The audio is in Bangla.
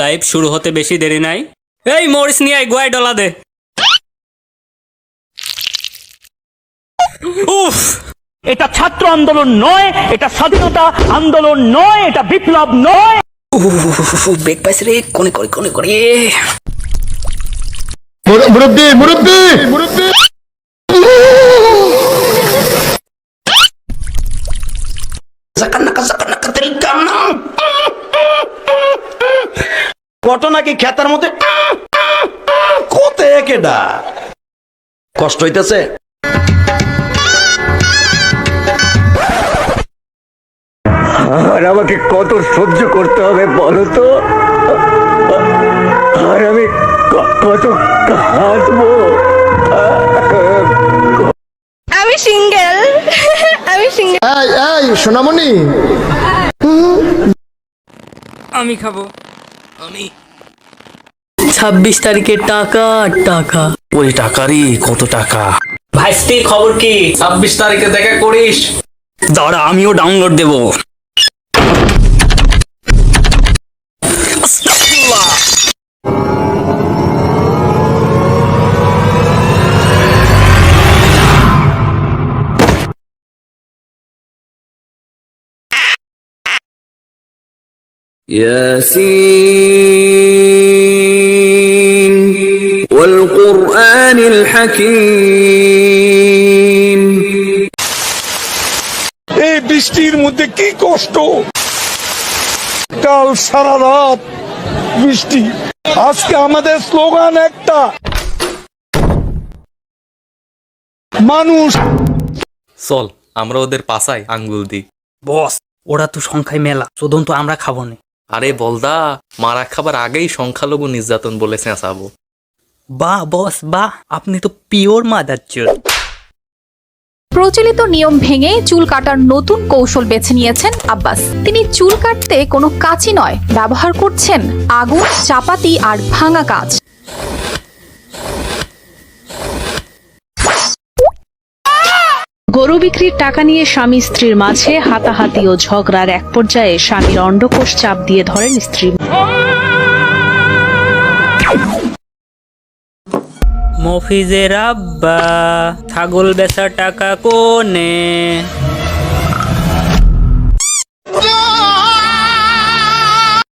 লাইভ শুরু হতে বেশি দেরি নাই। এই মরিস নিয়ে আয় গোয়ায় ডলা দে। উফ! এটা ছাত্র আন্দোলন নয় এটা স্বাধীনতা আন্দোলন নয় এটা বিপ্লব নয়। বেগ পাইছে রে কোনে করে কোনে করে মুরব্বী মুরব্বী! মুরব্বী ঘটনা কি খেতার মধ্যে? কোথায় কেডা কষ্ট হইতেছে? আর আমাকে কত সহ্য করতে হবে বলো তো? আর আমি কত কাঁদবো? আমি সিঙ্গেল। আমি সিঙ্গেল। এই এই সোনামণি। আমি খাব। আমি। ছাব্বিশ তারিখে টাকা টাকা। ওই টাকারই কত টাকা? ভাইস্তি খবর কি? ছাব্বিশ তারিখে দেখা করিস? দাঁড়া আমিও ডাউনলোড দেবো। ياسين والقرآن الحكيم এই বৃষ্টির মধ্যে কি কষ্ট কাল সারা রাত বৃষ্টি আজকে আমাদের স্লোগান একটা মানুষ চল আমরা ওদের পাশায় আঙ্গুল দিই বস ওরা তো সংখ্যায় মেলা শুধু তো আমরা খাবো না আরে বলদা, মারা খাবার আগেই সংখ্যালঘু নির্যাতন বলে চেঁচাবো। বাহ, বস, বাহ, আপনি তো পিওর মাদার প্রচলিত নিয়ম ভেঙে চুল কাটার নতুন কৌশল বেছে নিয়েছেন আব্বাস। তিনি চুল কাটতে কোনো কাঁচি নয়, ব্যবহার করছেন আগুন, চাপাতি আর ভাঙা কাঁচ। গরু বিক্রির টাকা নিয়ে স্বামী স্ত্রীর মাঝে হাতাহাতি ও ঝগড়ার এক পর্যায়ে স্বামীর অন্ডকোষ চাপ দিয়ে ধরেন স্ত্রী। মফিজের আব্বা, ছাগল বেচা টাকা কোনে?